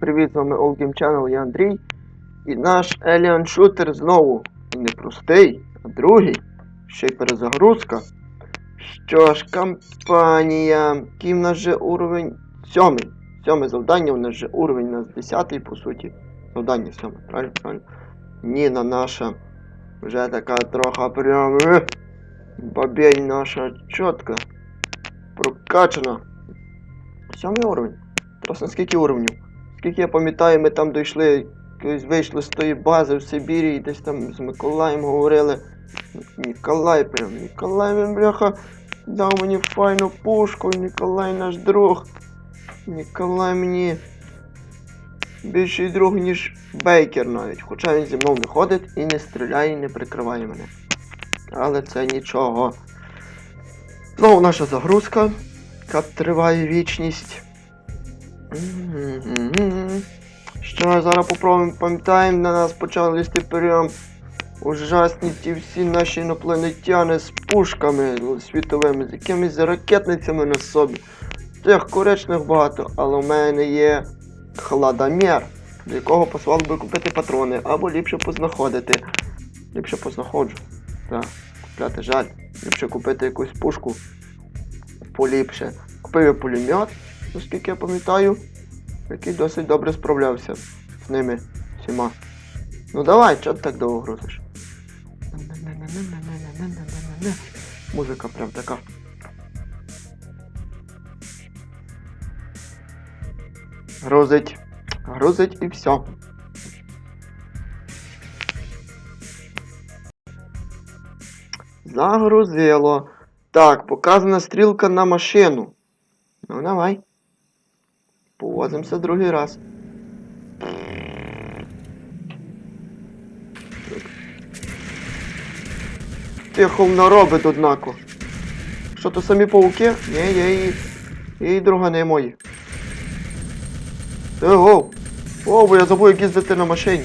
Привіт, з вами All Game Channel, я Андрій. І наш Alien Shooter знову. Не простий, а другий. Ще й перезагрузка. Що ж, кампанія. Який в нас же уровень? Сьомий. Сьоме завдання, у нас же уровень у нас 10 по суті. Завдання сьоме, правильно? Правильно. Ніна наша. Вже така трохи прям. е, Бабень наша чітка. Прокачана. Сьомий уровень. Просто скільки уровнів? Скільки я пам'ятаю, ми там дійшли, вийшли з тої бази в Сибірі, і десь там з Миколаєм говорили. Ніколай прям, Ніколай він бляха дав мені файну пушку, Ніколай наш друг. Ніколай мені більший друг, ніж Бейкер навіть. Хоча він зі мною не ходить і не стріляє, і не прикриває мене. Але це нічого. Знову наша загрузка, яка триває вічність. Мгм. Що зараз попробуємо, пам'ятаємо, на нас почали лізти прям ужасні ті всі наші інопланетяни з пушками світовими, з якимись ракетницями на собі. Тих коричних багато, але в мене є хладомір, з якого посилали би купити патрони, або ліпше познаходити. Ліпше познаходжу. Так, купляти жаль. Ліпше купити якусь пушку поліпше. Купив я пулемет, наскільки я пам'ятаю, який досить добре справлявся з ними всіма. Ну давай, чого ти так довго грузиш? Музика прям така. Грузить. Грузить і все. Загрузило. Так, показана стрілка на машину. Ну давай. Повозимося другий раз. Тихо воно робить, однако. Що то самі пауки? Ні, є і. Є і другани мої. Ого! О, бо я забув, як їздити на машині.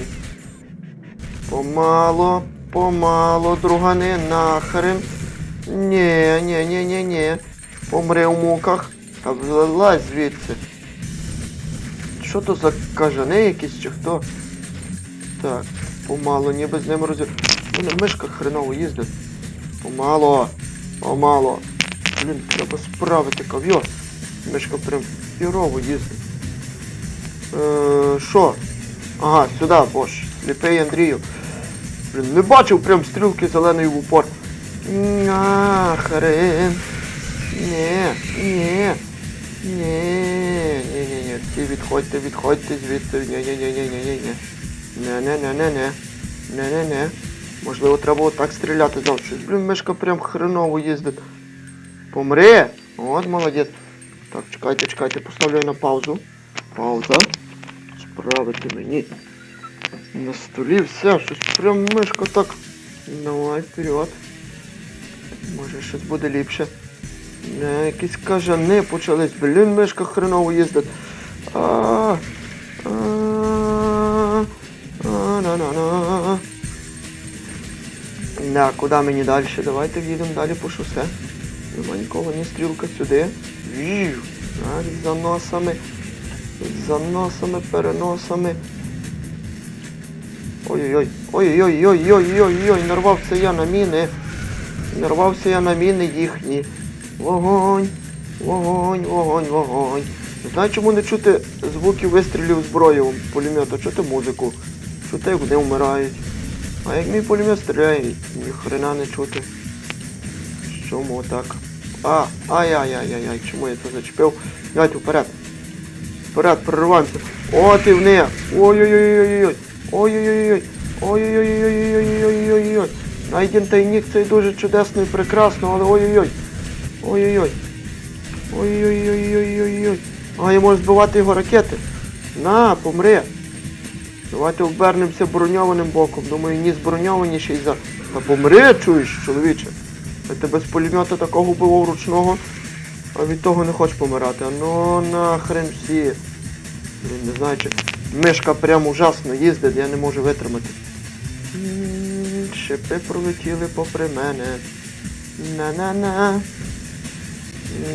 Помало, помало, другани, нахрен. Ні, ні, ні, ні, ні. Помри в муках. Та влазь звідси. Що то за кажани якісь чи хто? Так, помало, ніби з ним розір... Вони мишка хреново їздить. Помало, помало. Блін, треба справити ков'йо. Мишка прям хірово їздить. Е? Ага, сюди, бож. Сліпий Андрію. Блін, не бачив прям стрілки зеленої в упор. Нахрен. Ні, ні. Ні, ні, ні, ні. Всі відходьте, відходьте звідси. Ні, ні, ні, ні, ні, ні, ні. Не, не, не, не, не. Не, не, не. Можливо, треба отак стріляти завжди. Блін, мишка прям хреново їздить. Помри! От молодець. Так, чекайте, чекайте, поставлю на паузу. Пауза. Справити мені. На столі все, щось прям мишка так. Давай вперед. Може щось буде ліпше. Не, якісь кажани почались. Блін, мишка хреново їздить. Да, куди мені далі? Давайте їдемо далі по шосе. Нема нікого, ні стрілка сюди. Віж. Так, за носами. За носами, переносами. Ой-ой-ой. Ой-ой-ой-ой-ой-ой-ой, нарвався я на міни. Нарвався я на міни їхні. Вогонь, вогонь, вогонь, вогонь. Не знаю, чому не чути звуків вистрілів зброю пулемета, чути музику. Чути, як вони вмирають. А як мій пулемет стріляє, ні хрена не чути. Чому так? А, ай-яй-яй-яй, чому я це зачепив? Давайте вперед. Вперед, прориваємося. О, ти вни! Ой-ой-ой-ой-ой! Ой-ой-ой-ой! Ой-ой-ой-ой-ой-ой-ой-ой-ой-ой! Найден тайник цей дуже чудесно і прекрасно, але ой-ой-ой! Ой-ой-ой! Ой-ой-ой-ой-ой-ой! А, я можу збивати його ракети! На, помри! Давайте обернемося броньованим боком. Думаю, ні зброньованіший за. Та помри, чуєш, чоловіче. Я тебе з пулемета такого вбивав ручного, а від того не хочеш помирати. А Ну нахрен всі. Блін, не знаю, чи мишка прям ужасно їздить, я не можу витримати. Шипи пролетіли попри мене. На-на-на.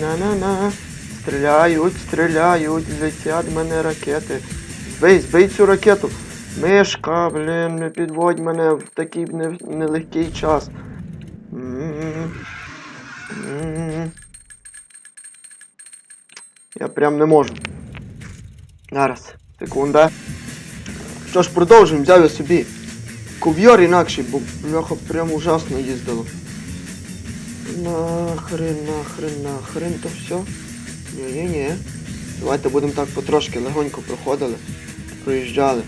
На-на-на. Стріляють, стріляють, летять мене ракети. збий, збий цю ракету. Мишка, блін, не підводь мене в такий не- нелегкий час. Я прям не можу. Зараз, секунда. Що ж, продовжуємо, взяв я собі. Ков'йор інакший, бо бляха прям ужасно їздило. Нахрен, нахрен, нахрен, то все. Ні-ні-ні. Давайте будемо так потрошки легонько проходили. Проїжджали.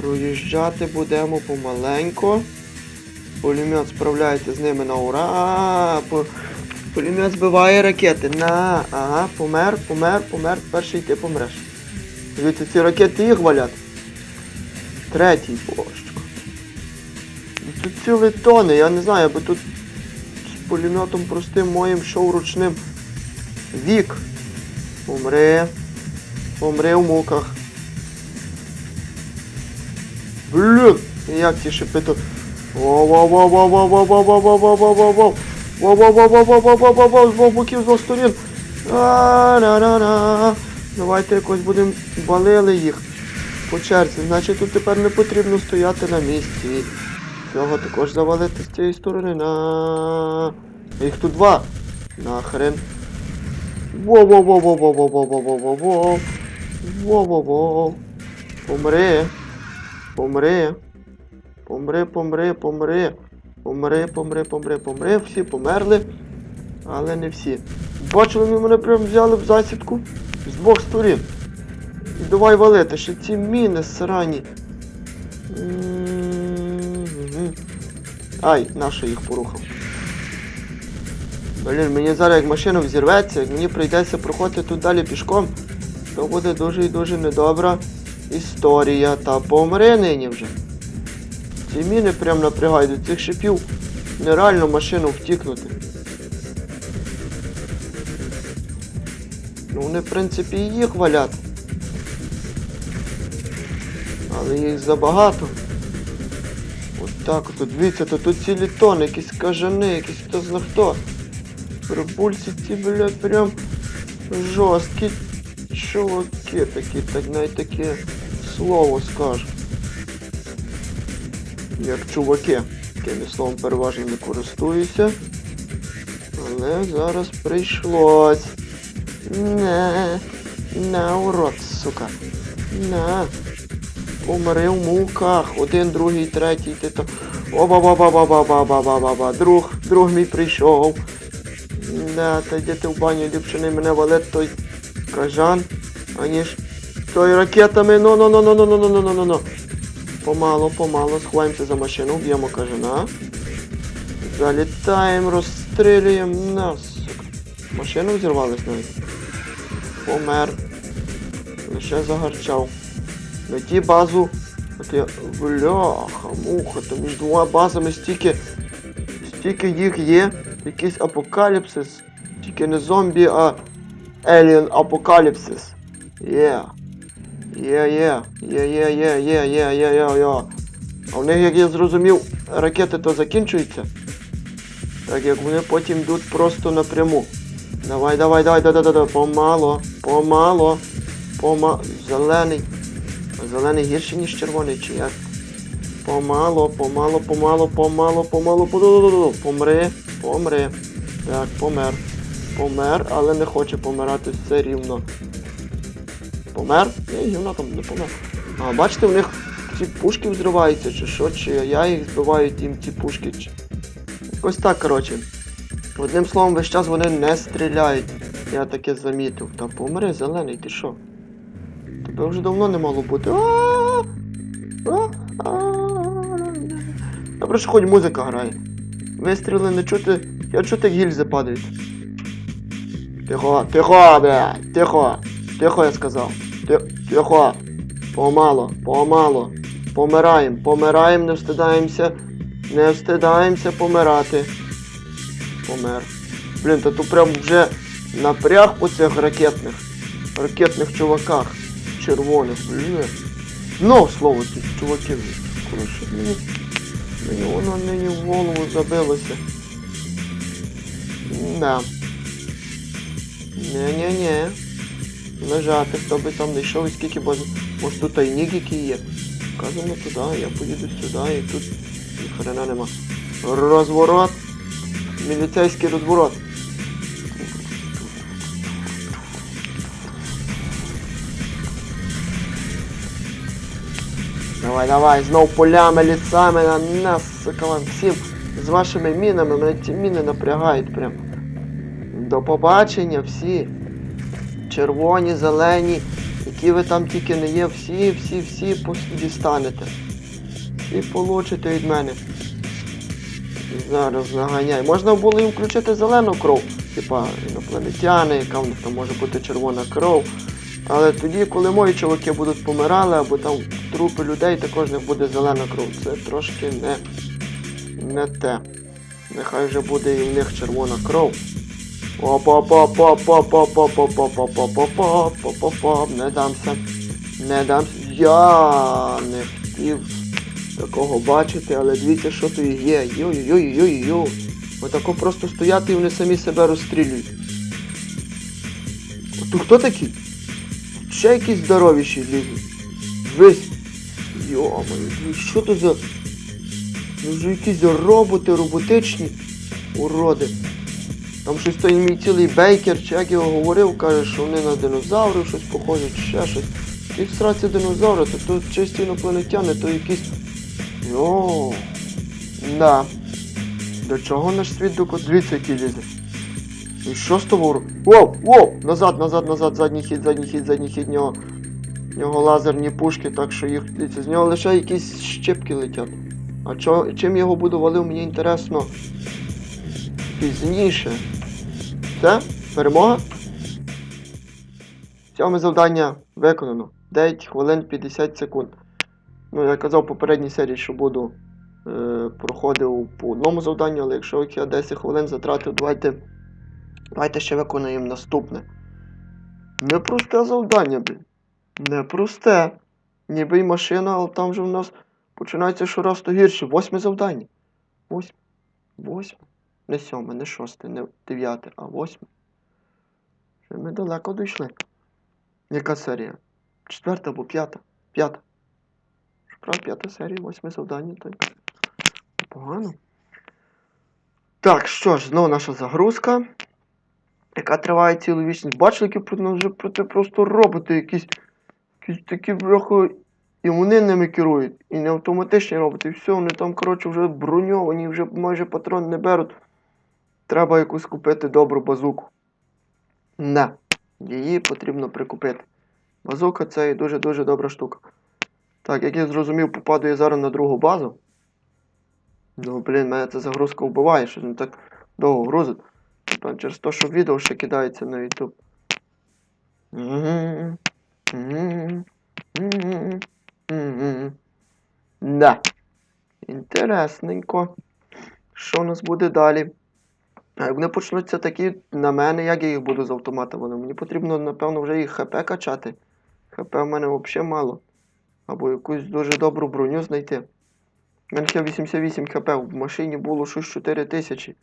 Проїжджати будемо помаленько. Пулемет справляється з ними на ура. Пулемет збиває ракети. На, ага, помер, помер, помер. Перший ти помреш. Дивіться, ці ракети їх валять. Третій божечко. Тут цілі тони, я не знаю, бо тут пулеметом простим моїм шоу ручним. Вік. Помри. Помри в муках. Блін! Як ці шипи тут. Воу-воу-воу-воу-воу-воу-воу-воу-воу-воу-воу-воу. Цього також завалити з цієї сторони. На. Їх тут два. Нахрен. Воу-воу-воу-воу-воу-воу-воу-воу-воу-воу. Воу-воу-воу. Помри. Помри. Помри, помри, помри. Помри, помри, помри, помри. Всі померли. Але не всі. Бачили, вони мене прям взяли в засідку з двох сторін. І давай валити, ще ці міни срані. М-м-м. Ай, нащо їх порухав. Блін, мені зараз як машина взірветься, як мені прийдеться проходити тут далі пішком, то буде дуже і дуже недобра історія. Та помри нині вже. Ці міни прям напрягають, до цих шипів нереально машину втікнути. Ну вони, в принципі, і їх валять. Але їх забагато. Так от, дивіться, то тут цілі тони, якісь кажани, якісь хто зна хто. Прибульці ці, блядь, прям жорсткі чуваки такі, так навіть таке слово скажу. Як чуваки. Таким словом переважно не користуюся. Але зараз прийшлось. На, на урод, сука. На. Помри в муках. Один, другий, третій, ти то. оба ба ба ба ба ба ба ба ба ба Друг, друг мій прийшов. Да, та йди ти в баню, не мене валить той кажан, аніж той ракетами. Ну ну ну ну ну ну ну ну ну ну Помало, помало, сховаємося за машину, б'ємо кажана. Залітаємо, розстрілюємо нас. Машину взірвались навіть. Помер. Лише загарчав. Найти базу. От я... Бляха, муха, то між двома базами стільки. Стільки їх є. Якийсь апокаліпсис. Тільки не зомбі, а Alien апокаліпсис. Є. Є, є. Є, є, є, є, є, є, є, є. А в них, як я зрозумів, ракети то закінчуються. Так як вони потім йдуть просто напряму. Давай, давай, давай, да, да, да, да. Помало, помало, пома... Зелений. Зелений гірший, ніж червоний, чи як? Помало, помало, помало, помало, помало, помало, помри, помри. Так, помер. Помер, але не хоче помирати все рівно. Помер? Ні, гівно там не помер. А, бачите, в них ці пушки взриваються, чи що, чи я їх збиваю їм ці пушки. Чи... Ось так, коротше. Одним словом, весь час вони не стріляють. Я таке замітив. Та помри, зелений, ти що? Тебе вже давно не мало бути. Добре, що хоч музика грає. Вистріли не чути. Я чути, гільзи падають. Тихо, тихо, блядь, тихо. Тихо, я сказав. Ти- Тихо. Помало, помало. Помираємо, помираємо, не встидаємося. Не встидаємося помирати. Помер. Блін, та тут прям вже напряг по цих ракетних. Ракетних чуваках. Червоних. Блін. Ну, слово, ці чуваки. Коротше, мені, мені воно нині в голову забилося. Да. Не-не-не. лежати, хто би там не йшов і скільки бо може тут тайник який є. Вказано туди, я поїду сюди і тут ні хрена нема. Розворот. Міліцейський розворот. Давай, давай, знов полями, лісами на нас, сука, вам всім з вашими мінами, мене ці міни напрягають прям. До побачення всі. Червоні, зелені, які ви там тільки не є, всі, всі, всі дістанете. І получите від мене. Зараз наганяй. Можна було їм включити зелену кров. Типа інопланетяни, яка в них там може бути червона кров. Але тоді, коли мої чоловіки будуть помирали, або там трупи людей, також не буде зелена кров. Це трошки не не те. Нехай вже буде і в них червона кров. Не дамся. Не дамся. Я не хотів такого бачити, але дивіться, що тут є. Йо-йо-йо-йо-йо. Отако просто стояти і вони самі себе розстрілюють. То хто такий? Ще якісь здоровіші лізуть. Весь. Йо-моє, ну що то за. Ну вже якісь роботи, роботичні уроди. Там щось той мій цілий бейкер, чи як його говорив, каже, що вони на динозаврів щось похожі, чи ще щось. Ті в сраці динозаври, то тут чисті інопланетяни, то якісь. Йо. Да. До чого наш світ доко... Дивіться, який лізе. Що з того? Воу, воу! Назад, назад, назад, задній хід, задній хід, задній хід, нього. В нього лазерні пушки, так що їх з нього лише якісь щепки летять. А чо, чим його буду валив, мені інтересно пізніше. Все? Перемога? Сьоме завдання виконано. 9 хвилин 50 секунд. Ну, я казав в попередній серії, що буду е, проходив по одному завданню, але якщо я 10 хвилин затратив, давайте, давайте ще виконаємо наступне. Непросте завдання, блін. Непросте. Ніби й машина, але там вже в нас починається щораз то гірше. Восьме завдання. Восьме. Восьме. Не сьоме, не шосте, не дев'яте, а восьме. Вже ми далеко дійшли. Яка серія? Четверта або п'ята? П'ята. Шукав п'ята серія, восьме завдання, так. Погано. Так, що ж, знову наша загрузка. Яка триває цілу вічність. Бачили, які ну, вже проти просто роботи якісь. Якісь такі брехо. І вони ними керують. І не автоматичні роботи. І все, вони там, коротше, вже броньовані, вже майже патрон не беруть. Треба якусь купити добру базуку. Не. Її потрібно прикупити. Базука це дуже-дуже добра штука. Так, як я зрозумів, попаду я зараз на другу базу. Ну, блін, мене ця загрузка вбиває, що не так довго грузить. Напевно, через те, що відео ще кидається на YouTube. Да. Інтересненько. Що у нас буде далі? А як вони почнуться такі на мене, як я їх буду з автомата валити? Мені потрібно, напевно, вже їх ХП качати. ХП в мене взагалі мало. Або якусь дуже добру броню знайти. У мене ще 88 хп, в машині було щось 4 тисячі.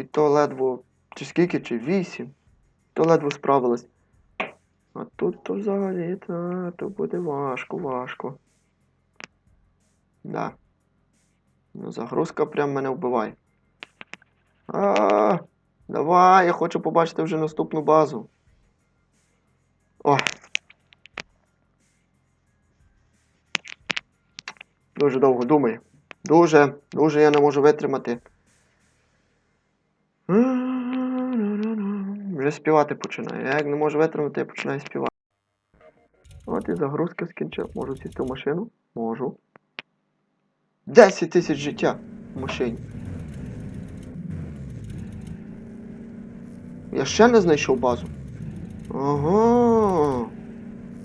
І то ледве. Чи скільки, чи 8. То ледве справилось. А тут то взагалі, та, то буде важко, важко. Да. Ну, загрузка прям мене вбиває. А, давай, я хочу побачити вже наступну базу. О. Дуже довго думаю. Дуже, дуже я не можу витримати. Вже співати починаю. Я як не можу витримати, я починаю співати. От і загрузки скінчив. Можу сісти в машину? Можу. 10 тисяч життя в машині. Я ще не знайшов базу. Ага.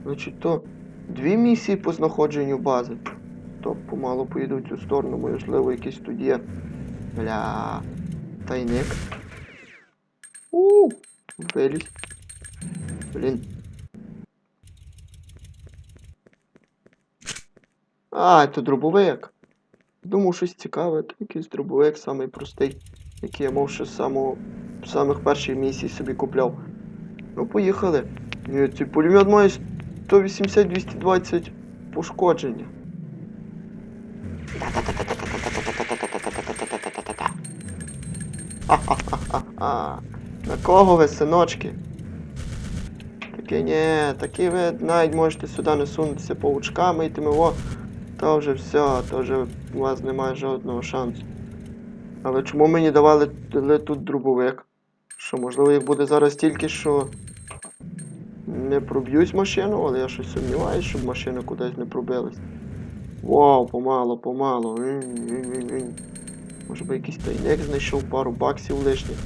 Значить, то дві місії по знаходженню бази. То помалу поїду в цю сторону, можливо, якийсь тут є. Бля. Тайник. У, виліз. Блін. А, це дробовик. Думав, щось цікаве, то якийсь дробовик самий простий, який я мав ще з самих перших місій собі купляв. Ну, поїхали. Ні, цей пулемет має 180-220 пошкодження. Ха-ха-ха-ха-ха. На кого ви, синочки? Таке ні, такі ви навіть можете сюди не сунутися паучками і тими во. То вже все, то вже у вас немає жодного шансу. Але чому мені давали тут дробовик? Що, можливо, їх буде зараз стільки, що не проб'ють машину, але я щось сумніваюся, щоб машина кудись не пробилась. Вау, помало, помало. М, м, м, м. Може би якийсь тайник знайшов пару баксів лишніх.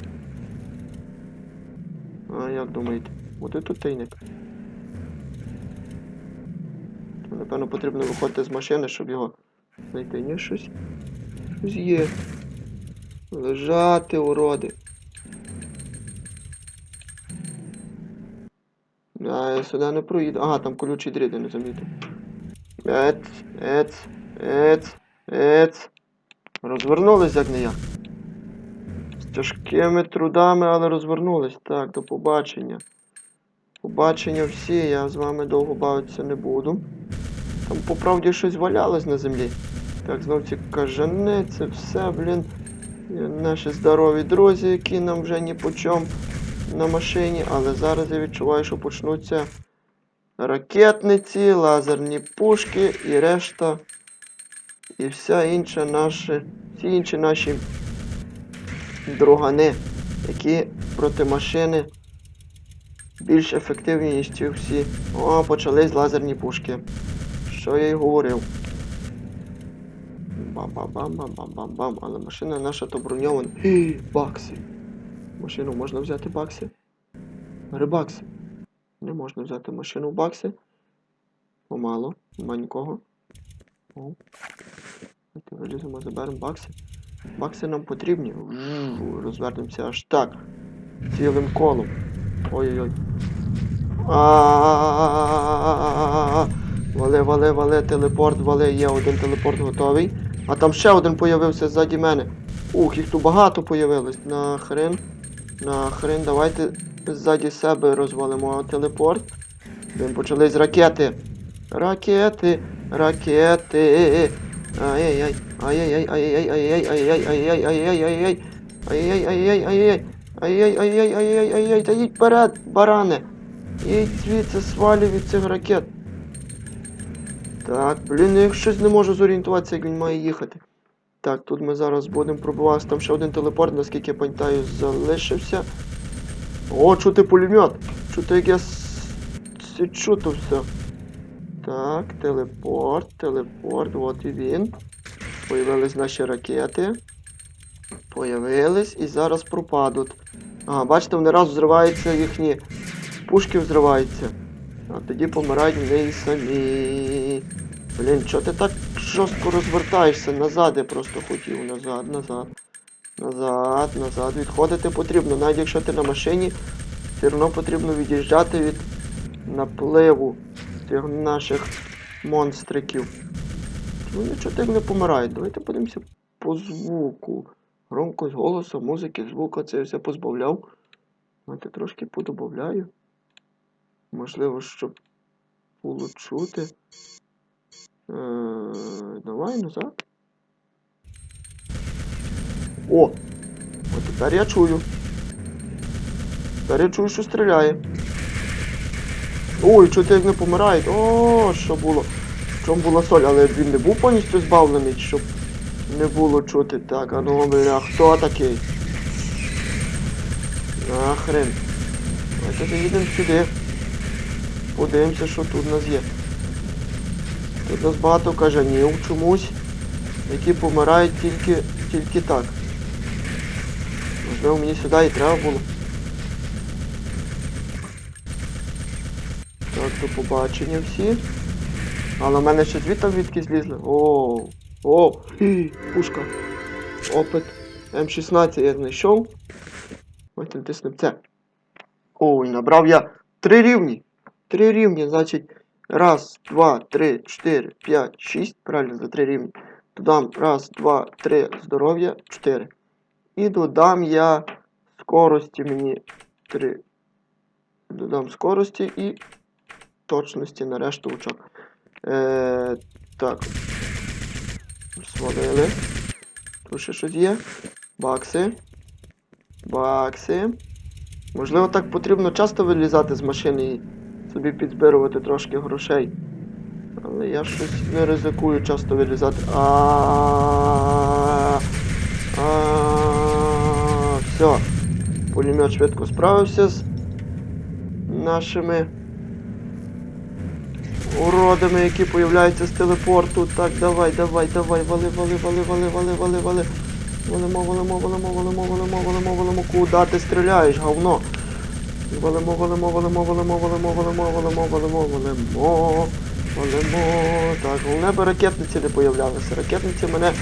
А як думаєте? Буде тут тайник? Напевно, потрібно виходити з машини, щоб його знайти. Ні, щось. Щось є. Лежати, уроди. А, я сюди не проїду. Ага, там колючі дріти не замітив. Ец, ец, ец, ец. Розвернулись як не я. Тяжкими трудами, але розвернулись. Так, до побачення. Побачення всі, я з вами довго бавитися не буду. Там по правді щось валялось на землі. Так, знов ці кажани, це все, блін. Е, Наші здорові друзі, які нам вже ні по чому на машині, але зараз я відчуваю, що почнуться ракетниці, лазерні пушки і решта. І вся інша наші, всі інші наші другани, які проти машини більш ефективні, ніж ці всі. О, почались лазерні пушки. Що я й говорив. Бам-бам-бам-бам-бам-бам-бам. Але машина наша то броньована. Бакси. Машину можна взяти бакси? Рибакси. Не можна взяти машину в бакси. Помало. Нема нікого. О. Виліземо, заберемо бакси. Бакси нам потрібні. Розвернемося аж так. Цілим колом. Ой-ой-ой. Вали, вали, вали, телепорт, вали, є один телепорт готовий. А там ще один появився ззаді мене. Ух, їх тут багато появилось. Нахрен. Нахрен, давайте ззаді себе розвалимо телепорт. Блін, почались ракети. Ракети, ракети. Ай-яй-яй, ай-яй-яй, ай-яй-яй, ай-яй-яй, ай-яй-яй, ай-яй-яй, ай-яй-яй, ай-яй-яй, ай-яй, ай-яй-яй, ай-яй, ай-яй, та їдь вперед, баране. Їдь звідси, свалюй від цих ракет. Так, блін, я щось не можу зорієнтуватися, як він має їхати. Так, тут ми зараз будемо пробиватися. Там ще один телепорт, наскільки я пам'ятаю, залишився. О, чути пулемет. Чути, як я січу то все. Так, телепорт, телепорт, от і він. Появились наші ракети. Появились і зараз пропадуть. Ага, бачите, вони раз взриваються їхні пушки взриваються. А тоді помирають вони самі. Блін, чого ти так жорстко розвертаєшся? Назад я просто хотів. Назад, назад. Назад, назад. Відходити потрібно. Навіть якщо ти на машині, все одно потрібно від'їжджати від напливу тих наших монстриків. Ну нічого так не помирають. Давайте подивимося по звуку. Громкость голосу, музики, звука, це я все позбавляв. Давайте трошки подобавляю. Можливо, щоб було чути. Е, давай назад. О! От тепер я чую. Тепер я чую, що стріляє. Ой, чути як не помирають. О, що було? В чому була соль, але він не був повністю збавлений, щоб не було чути. Так, а ну бля, хто такий? Нахрен. Давайте заїдемо сюди. Подивимося, що тут у нас є. Тут у нас багато кажанів чомусь, які помирають тільки, тільки так. Можливо, мені сюди і треба було. Так, до побачення всі. Але в мене ще звідти відки злізли. О, о, пушка. Опит. М16 я знайшов. Ось натиснемо це. Ой, набрав я три рівні. Три рівні, значить. Раз, два, три, чотири, п'ять, шість. Правильно, за три рівні. Додам раз, два, три, здоров'я, чотири. І додам я скорості мені три. Додам скорості і точності на решту очок. Е, так. Свалили. Тут ще щось є. Бакси. Бакси. Можливо, так потрібно часто вилізати з машини і собі підзбирувати трошки грошей. Але я щось не ризикую часто вилізати. А. Все. Пулемет швидко справився з нашими уродами, які появляються з телепорту. Так, давай, давай, давай, вали, вали, вали, вали, вали, вали, вали. Валимо, валимо, валимо, валимо, валимо, валимо, валимо. Куда ти стріляєш, говно? Валимо, валимо, валимо, валимо, валимо, валимо, валимо, валимо, валимо. Валимо. Так, головне би ракетниці не появлялися. Ракетниці мене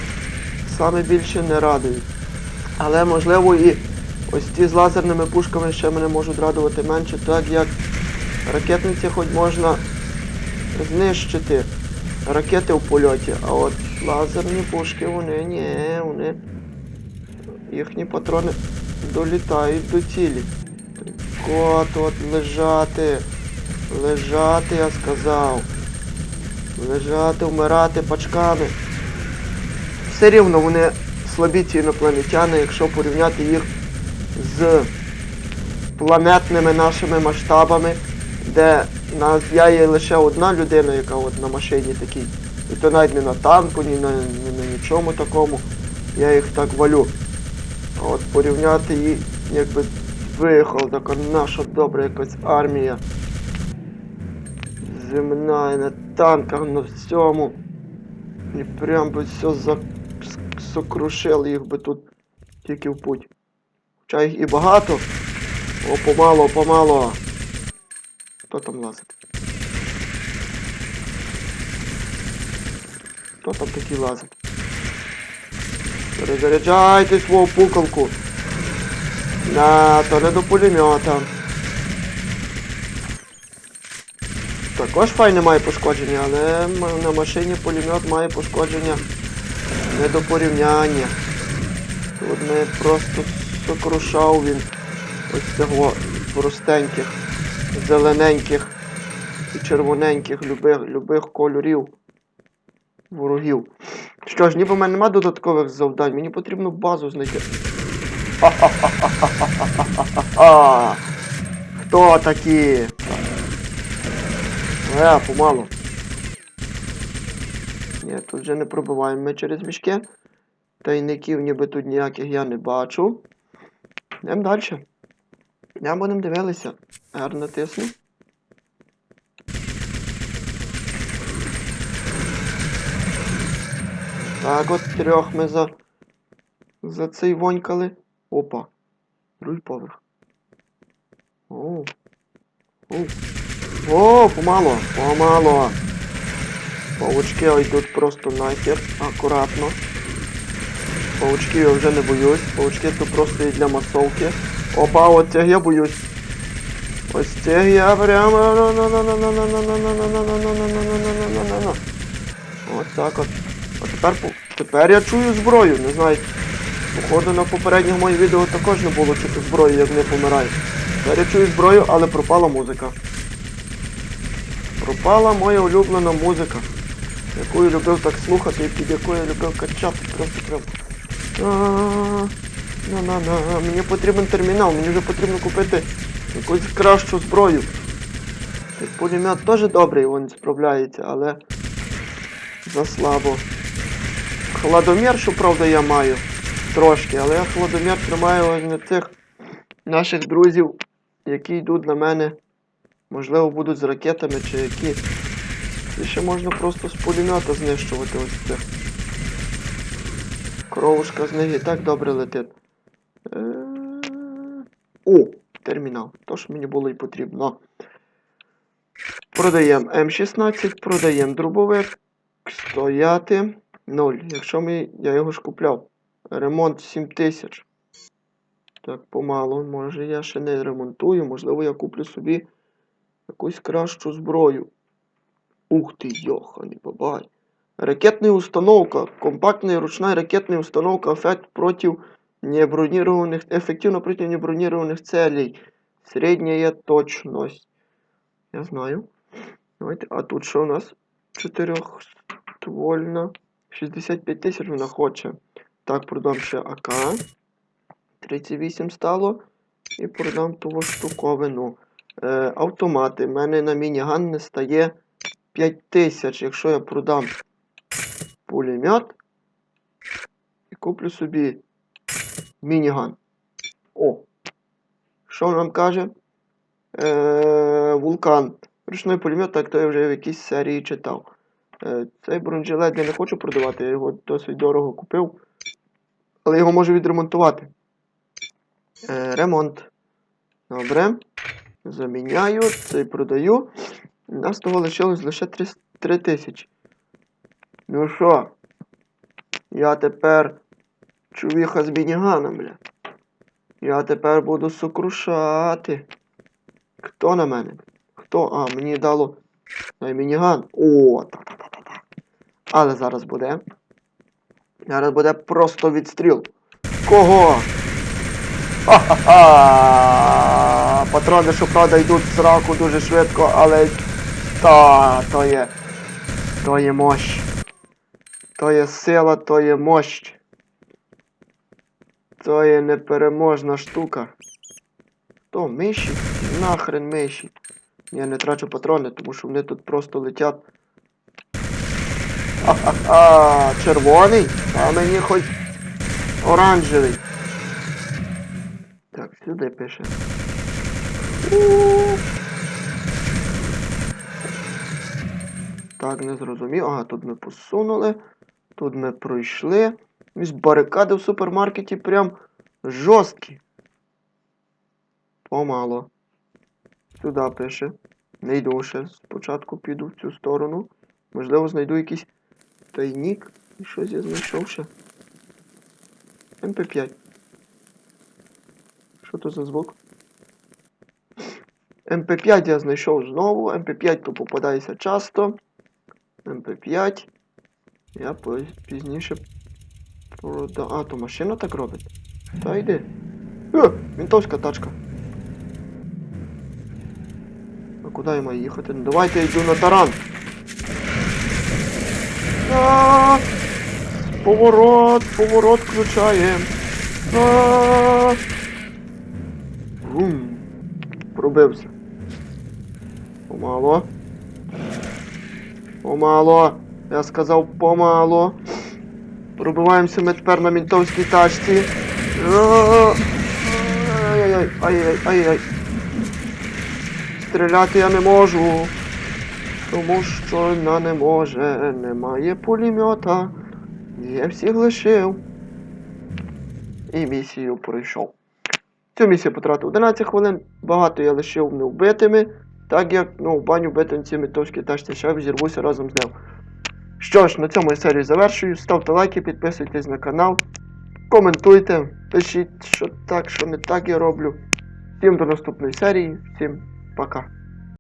саме більше не радують. Але можливо і ось ті з лазерними пушками ще мене можуть радувати менше, так як ракетниці хоч можна знищити ракети в польоті, а от лазерні пушки, вони ні, вони їхні патрони долітають до цілі. От, от, лежати. Лежати, я сказав. Лежати, вмирати пачками. Все рівно вони слабі ці інопланетяни, якщо порівняти їх з планетними нашими масштабами, де нас, я є лише одна людина, яка от на машині такій. І то навіть не на танку, ні на, ні на нічому такому. Я їх так валю. А от порівняти їх, якби виїхала така наша добра якась армія. Земна і на танках, на всьому. І прям би все за... сокрушили їх би тут тільки в путь. Хоча їх і багато. О, помало, помало. Хто там лазить? Хто там такий лазить? Перезаряджайте свою пукалку. На, то не до пулемета. Також файне має пошкодження, але на машині пулемет має пошкодження не до порівняння. Тут не просто сокрушав він ось цього простеньких, зелененьких і червоненьких любих, любих кольорів ворогів. Що ж, ніби в мене нема додаткових завдань, мені потрібно базу знайти. Хто такі? Е, помалу. Ні, тут вже не пробиваємо ми через мішки. Тайників ніби тут ніяких я не бачу. Йдемо далі. Я будемо дивитися. R натисну. Так, от трьох ми за. За цей вонькали. Опа. Другий поверх. О. О. О, помало, помало. Павучки йдуть просто нахер. Акуратно. Павучки я вже не боюсь. Павучки тут просто і для масовки. Опа, от цих я боюсь. Ось цих я прямо. Ось так от. А тепер, тепер я чую зброю, не знаю. Походу на попередніх моїх відео також не було чути зброю, як не помираю. Тепер я чую зброю, але пропала музика. Пропала моя улюблена музика, яку я любив так слухати і під яку я любив качати просто прям. На-на-на, мені потрібен термінал, мені вже потрібно купити якусь кращу зброю. Пулемет теж добрий, він справляється, але заслабо. Хладомір, що правда, я маю трошки, але я хладомір тримаю на цих наших друзів, які йдуть на мене. Можливо, будуть з ракетами чи які. І ще можна просто з пулемета знищувати ось цих. Кровушка з них і так добре летить. О, термінал. То, що мені було і потрібно. Продаємо М16, продаємо дробовик. Стояти 0. Якщо ми, я його ж купляв. Ремонт 7000. Так, помалу. Може я ще не ремонтую, можливо, я куплю собі якусь кращу зброю. Ух ти, йоханий бабай. Ракетная установка. Компактная ручная ракетная установка. Эффект против небронированных... Эффективно против небронированных целей. Середня точність. Я знаю. Давайте. А тут що у нас? Чотирьохствольна. 65 тисяч вона хоче. Так, продам ще АК. 38 стало. І продам ту штуковину. Е, автомати. У мене на мініган не стає 5 тисяч. Якщо я продам пулемет і куплю собі мініган. О! Що нам каже? Е, вулкан. Ручний пулемет, так то я вже в якійсь серії читав. Е, цей бронежилет я не хочу продавати, я його досить дорого купив. Але його можу відремонтувати. Е, ремонт. Добре. Заміняю, цей продаю. У нас того лишилось лише 3, 3 тисячі. Ну що? Я тепер чувіха з мініганом, бля. Я тепер буду сокрушати. Хто на мене? Хто? А, мені дало. Дай мініган. О, та-та-та-та-та. Але зараз буде. Зараз буде просто відстріл. Кого? Ха-ха-ха! Патрони, що правда, йдуть в сраку дуже швидко, але. Та, то є. То є мощ. То є сила, то є мощ. То є непереможна штука. То миші? Нахрен миші. Я не трачу патрони, тому що вони тут просто летять. Ха-ха-ха! Червоний? А мені хоч оранжевий. Так, сюди пише. Так, не зрозумів. Ага, тут ми посунули. Тут ми пройшли. Ось барикади в супермаркеті прям жорсткі. Помало. Сюди пише. Не йду ще. Спочатку піду в цю сторону. Можливо, знайду якийсь тайнік. І щось я знайшов ще. МП5. Що то за звук? МП5 я знайшов знову. МП5 тут попадається часто. МП5. Я пізніше продам. А, то машина так робить. Та йди. Е, ментовська тачка. А куди я маю їхати? Ну давайте я йду на таран. А, Поворот, поворот включаємо. А, Бум. Пробився. Помало. Помало. Я сказав помало. Пробиваємося ми тепер на мінтовській тачці. Ай-яй-яй, ай-яй, ай-яй. Стріляти я не можу. Тому що вона не може. Немає пулемета. Я всіх лишив. І місію пройшов. Цю місію потратив 11 хвилин. Багато я лишив невбитими. Так як ну, в баню ці ментовські тачці ще взірвуся разом з ним. Що ж, на цьому я серію завершую. Ставте лайки, підписуйтесь на канал. Коментуйте, пишіть, що так, що не так я роблю. Всім до наступної серії, всім пока.